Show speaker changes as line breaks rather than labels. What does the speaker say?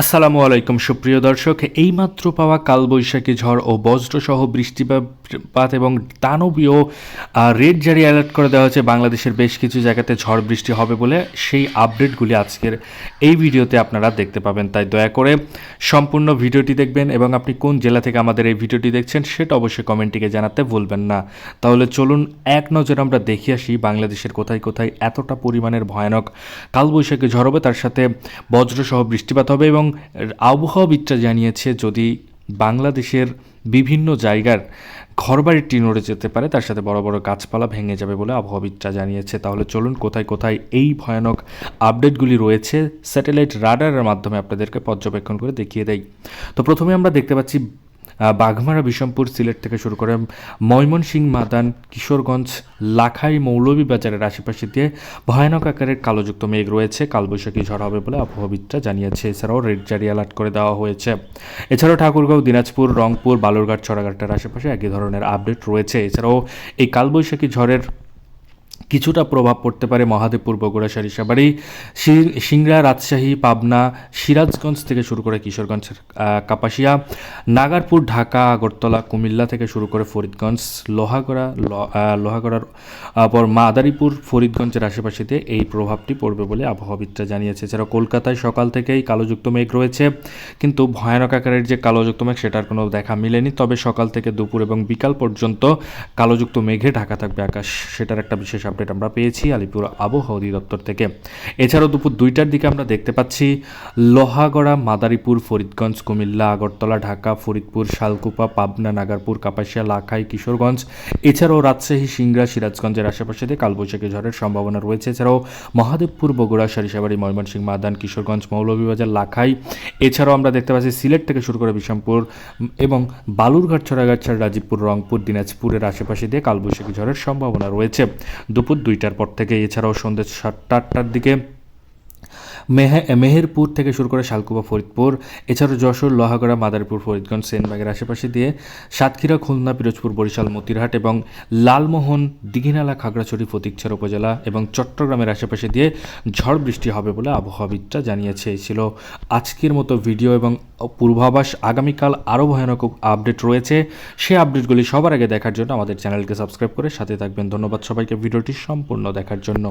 আসসালামু আলাইকুম সুপ্রিয় দর্শক এইমাত্র পাওয়া কালবৈশাখী ঝড় ও বজ্রসহ বৃষ্টিপাত এবং দানবীয় রেড জারি অ্যালার্ট করে দেওয়া হয়েছে বাংলাদেশের বেশ কিছু জায়গাতে ঝড় বৃষ্টি হবে বলে সেই আপডেটগুলি আজকের এই ভিডিওতে আপনারা দেখতে পাবেন। তাই দয়া করে সম্পূর্ণ ভিডিওটি দেখবেন এবং আপনি কোন জেলা থেকে আমাদের এই ভিডিওটি দেখছেন সেটা অবশ্যই কমেন্টটিকে জানাতে ভুলবেন না। তাহলে চলুন এক নজর আমরা দেখে আসি বাংলাদেশের কোথায় কোথায় এতটা পরিমাণের ভয়ানক কালবৈশাখী ঝড় হবে, তার সাথে বজ্রসহ বৃষ্টিপাত হবে এবং আবহাওয়াবিদরা জানিয়েছে, যদি বাংলাদেশের বিভিন্ন জায়গার ঘরবাড়ির টিন যেতে পারে, তার সাথে বড় বড় গাছপালা ভেঙে যাবে বলে আবহাওয়াবিদরা জানিয়েছে। তাহলে চলুন কোথায় কোথায় এই ভয়ানক আপডেটগুলি রয়েছে, স্যাটেলাইট রাডারের মাধ্যমে আপনাদেরকে পর্যবেক্ষণ করে দেখিয়ে দেয় তো প্রথমে আমরা দেখতে পাচ্ছি বাঘমারা বিষমপুর সিলেট থেকে শুরু করে ময়মনসিং মাদান, কিশোরগঞ্জ, লাখাই মৌলভীবাজারের আশেপাশে দিয়ে ভয়ানক আকারের কালোযুক্ত মেঘ রয়েছে। কালবৈশাখী ঝড় হবে বলে আবহাওয়াবিদরা জানিয়েছে। এছাড়াও রেড জারি অ্যালার্ট করে দেওয়া হয়েছে। এছাড়াও ঠাকুরগাঁও, দিনাজপুর, রংপুর, বালুরঘাট ছড়াঘাটের আশেপাশে একই ধরনের আপডেট রয়েছে। এছাড়াও এই কালবৈশাখী ঝড়ের কিছুটা প্রভাব পড়তে পারে মহাদেবপুর বগুড়া সারিসাবাড়ি সি- সিংড়া, রাজশাহী, পাবনা, সিরাজগঞ্জ থেকে শুরু করে কিশোরগঞ্জের কাপাসিয়া, নাগারপুর, ঢাকা, আগরতলা, কুমিল্লা থেকে শুরু করে ফরিদগঞ্জ, লোহাগড়া লোহাগড়ার পর মাদারীপুর, ফরিদগঞ্জের আশেপাশেতে এই প্রভাবটি পড়বে বলে আবহাওয়াবিদরা জানিয়েছে। এছাড়াও কলকাতায় সকাল থেকেই কালোযুক্ত মেঘ রয়েছে, কিন্তু ভয়ানক আকারের যে কালোযুক্ত মেঘ সেটার কোনো দেখা মিলেনি। তবে সকাল থেকে দুপুর এবং বিকাল পর্যন্ত কালোযুক্ত মেঘে ঢাকা থাকবে আকাশ, সেটার একটা বিশেষ আপডেট আমরা পেয়েছি আলিপুর আবহাওয়া অধিদপ্তর থেকে। এছাড়াও দুপুর দুইটার দিকে আমরা দেখতে পাচ্ছি লোহাগড়া মাদারীপুর ফরিদগঞ্জ কুমিল্লা আগরতলা ঢাকা ফরিদপুর শালকুপা পাবনা নাগারপুর কাপাসিয়া লাখাই কিশোরগঞ্জ। এছাড়াও রাজশাহী সিংড়া সিরাজগঞ্জের আশেপাশে দিয়ে কালবৈশাখী ঝড়ের সম্ভাবনা রয়েছে। এছাড়াও মহাদেবপুর বগুড়া সারিসাবাড়ি ময়মনসিংহ মাদান কিশোরগঞ্জ মৌলভীবাজার লাখাই। এছাড়াও আমরা দেখতে পাচ্ছি সিলেট থেকে শুরু করে বিষমপুর উম, এবং বালুরঘাট ছড়াগাছার রাজীবপুর রংপুর দিনাজপুরের আশেপাশে দিয়ে কালবৈশাখী ঝড়ের সম্ভাবনা রয়েছে। দুপুর দুইটার পর থেকে। এছাড়াও সন্ধ্যে সাতটা আটটার দিকে মেহেরপুর থেকে শুরু করে শালকুপা ফরিদপুর, এছাড়াও যশোর, লোহাগড়া, মাদারীপুর, ফরিদগঞ্জ, সেনবাগের আশেপাশে দিয়ে সাতক্ষীরা, খুলনা, পিরোজপুর, বরিশাল, মতিরহাট এবং লালমোহন, দিঘিনালা, খাগড়াছড়ি, ফতিকছড়া উপজেলা এবং চট্টগ্রামের আশেপাশে দিয়ে ঝড় বৃষ্টি হবে বলে আবহাওয়াবিদরা জানিয়েছে। এই ছিল আজকের মতো ভিডিও এবং পূর্বাভাস। আগামীকাল আরও ভয়ানক আপডেট রয়েছে। সেই আপডেটগুলি সবার আগে দেখার জন্য আমাদের চ্যানেলকে সাবস্ক্রাইব করে সাথে থাকবেন। ধন্যবাদ সবাইকে ভিডিওটি সম্পূর্ণ দেখার জন্য।